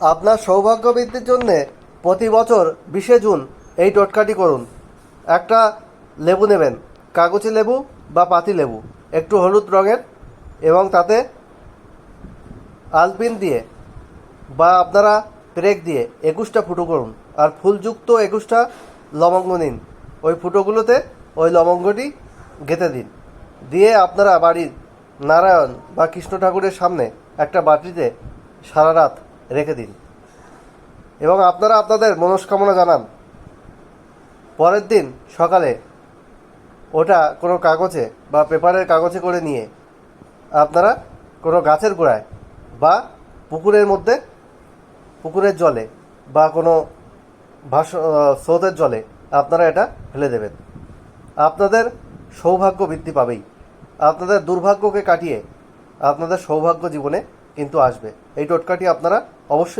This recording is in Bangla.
আপনার সৌভাগ্য বৃদ্ধির জন্যে প্রতি বছর বিশে জুন এই টোটকাটি করুন। একটা লেবু নেবেন, কাগজি লেবু বা পাতি লেবু, একটু হলুদ রঙের এবং তাতে আলপিন দিয়ে বা আপনারা প্রেক দিয়ে একুশটা ফুটো করুন আর ফুলযুক্ত একুশটা লবঙ্গ নিন। ওই ফুটোগুলোতে ওই লবঙ্গটি গেঁথে দিন। দিয়ে আপনারা বাড়ির নারায়ণ বা কৃষ্ণ ঠাকুরের সামনে একটা বাটিতে সারা রাত রেখে দিন। এবং আপনারা আপনাদের মনস্কামনা জানান। পরের দিন সকালে ওটা কোনো কাগজে বা পেপারের কাগজে করে নিয়ে আপনারা কোনো গাছের গোড়ায় বা পুকুরের মধ্যে, পুকুরের জলে বা কোনো ভাস স্রোতের জলে আপনারা এটা ফেলে দেবেন। আপনাদের সৌভাগ্য বৃদ্ধি পাবেই। আপনাদের দুর্ভাগ্যকে কাটিয়ে আপনাদের সৌভাগ্য জীবনে কিন্তু আসবে। এই টোটকাটি আপনারা অবশ্যই